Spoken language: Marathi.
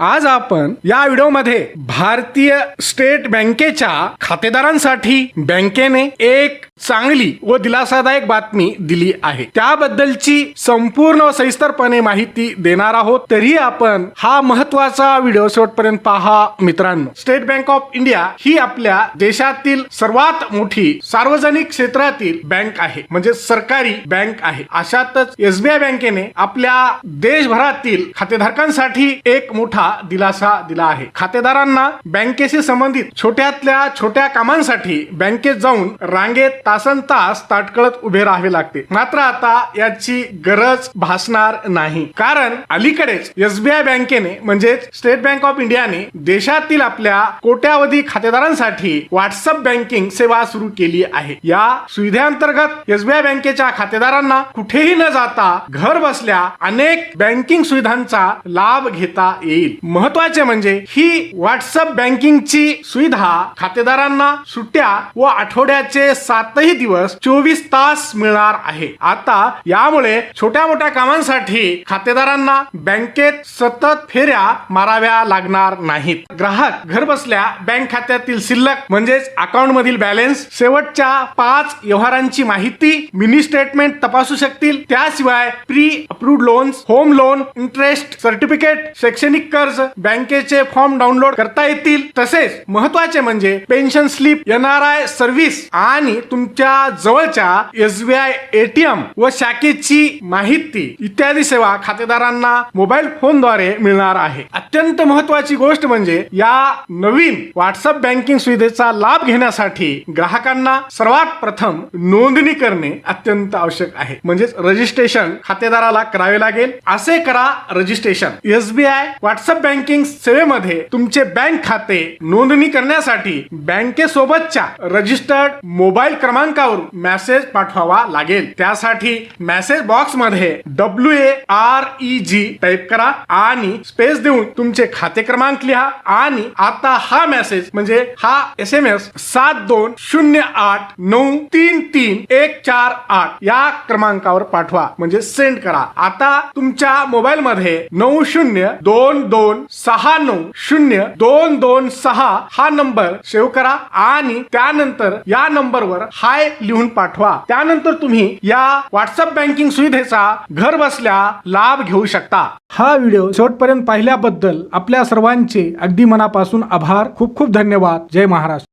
आज आपण या व्हिडिओमध्ये भारतीय स्टेट बँकेच्या खातेदारांसाठी बँकेने एक चांगली व दिलासादायक बातमी दिली आहे. त्याबद्दलची संपूर्ण व सविस्तरपणे माहिती देणार आहोत. तरी आपण हा महत्त्वाचा व्हिडिओ शेवटपर्यंत पहा. मित्रांनो स्टेट बँक ऑफ इंडिया ही आपल्या देशातील सर्वात मोठी सार्वजनिक क्षेत्रातील बँक आहे. म्हणजे सरकारी बँक आहे. अशातच एसबीआय बँकेने आपल्या देशभरातील खातेधारकांसाठी एक मोठा दिलासा दिला आहे. खातेदारांना बँकेशी संबंधित छोट्यातल्या छोट्या कामांसाठी बँकेत जाऊन रांगेत तासन तास ताटकळत उभे राहावे लागते. मात्र आता याची गरज भासणार नाही. कारण अलीकडेच एसबीआय बँकेने म्हणजेच स्टेट बँक ऑफ इंडियाने देशातील आपल्या कोट्यावधी खातेदारांसाठी व्हॉट्सअप बँकिंग सेवा सुरू केली आहे. या सुविधेअंतर्गत एसबीआय बँकेच्या खातेदारांना कुठेही न जाता घर बसल्या अनेक बँकिंग सुविधांचा लाभ घेता येईल. महत्त्वाचे म्हणजे ही व्हॉट्सअप बँकिंगची सुविधा खातेदारांना सुट्ट्या व आठवड्याचे सातही दिवस चोवीस तास मिळणार आहे. आता यामुळे छोट्या मोठ्या कामांसाठी खातेदारांना बँकेत सतत फेऱ्या माराव्या लागणार नाहीत. ग्राहक घर बसल्या बँक खात्यातील शिल्लक म्हणजेच अकाउंट मधील बॅलन्स शेवटच्या पाच व्यवहारांची माहिती मिनी स्टेटमेंट तपासू शकतील. त्याशिवाय pre approved loans home loan interest certificate शैक्षणिक कर कर्ज बँकेचे फॉर्म डाउनलोड करता येतील. तसेच महत्त्वाचे म्हणजे पेन्शन स्लिप एनआरआय सर्व्हिस आणि तुमच्या जवळच्या एसबीआय एटीएम व शाखेची माहिती इत्यादी सेवा खातेदारांना मोबाईल फोनद्वारे मिळणार आहे. अत्यंत महत्वाची गोष्ट म्हणजे या नवीन व्हॉट्सअप बँकिंग सुविधेचा लाभ घेण्यासाठी ग्राहकांना सर्वात प्रथम नोंदणी करणे अत्यंत आवश्यक आहे. म्हणजेच रजिस्ट्रेशन खातेदाराला करावे लागेल. असे करा रजिस्ट्रेशन. एसबीआय व्हॉट्सअप बँकिंग सेवेमध्ये तुमचे बँक खाते नोंदणी करण्यासाठी बँकेसोबतच्या रजिस्टर्ड मोबाईल क्रमांकावर मेसेज पाठवावा लागेल. त्यासाठी मेसेज बॉक्समध्ये W A R E G type करा आणि स्पेस देऊन तुमचे खाते क्रमांक लिहा आणि आता हा मेसेज म्हणजे हा एस एम एस सात दोन शून्य आठ नऊ तीन तीन एक चार आठ या क्रमांकावर पाठवा. म्हणजे सेंड करा. आता तुमच्या मोबाईल मध्ये नऊ शून्य दोन दोन दोन सहा नऊ शून्य दोन दोन सहा हा नंबर सेव्ह करा आणि त्यानंतर या नंबरवर हाय लिहून पाठवा. त्यानंतर तुम्ही या व्हॉट्सअप बँकिंग सुविधेचा घर बसल्या लाभ घेऊ शकता. हा व्हिडिओ शेवटपर्यंत पाहिल्याबद्दल आपल्या सर्वांचे अगदी मनापासून आभार. खूप खूप धन्यवाद. जय महाराष्ट्र.